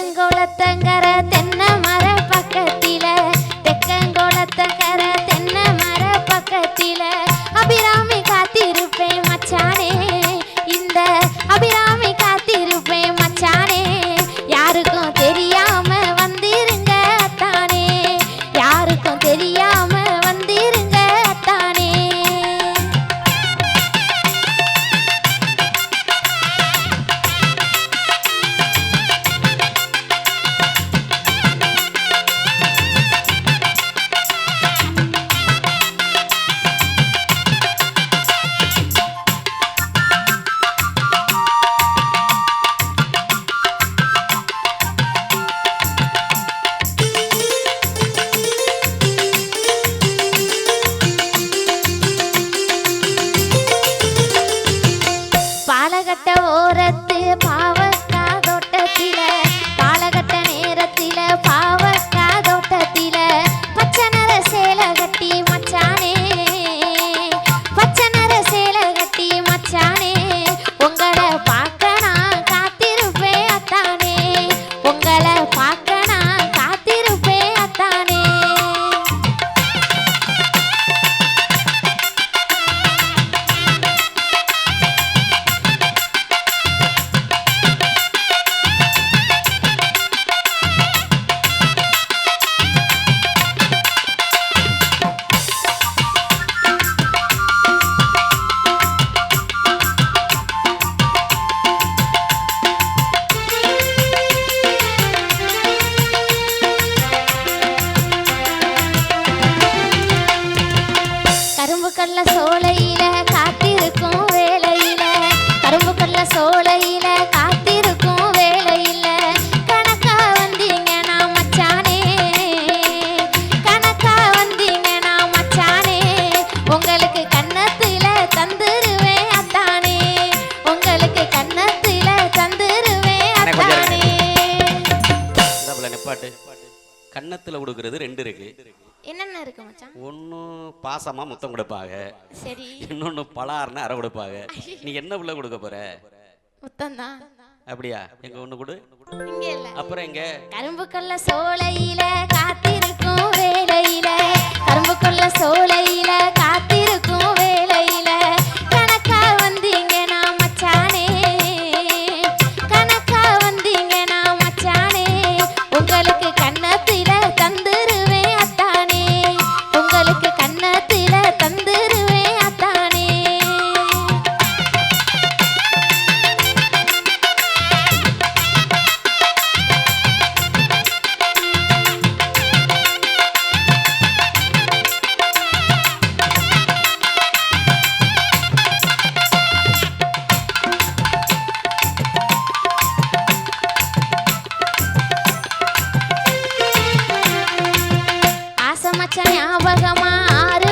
Angola. நிப்பாட்டு கன்னத்தில் கொடுக்கறது ரெண்டு இருக்கு. என்னென்ன இருக்கு மச்சான்? ஒன்று பாசமாக முத்தம் கொடுப்பாங்க. சரி. இன்னொன்று பலார்னு அரை கொடுப்பாங்க. நீ என்ன புள்ள கொடுக்க போற? முத்தம்தான் அப்படியா? எங்க ஒன்று கொடு. இங்க இல்ல. அப்புறம் எங்க? கரும்பு கொள்ள சோலையில காத்திருக்கும் வேலையில. கரும்பு கொள்ள சோலையில காத்திருக்கும் Namara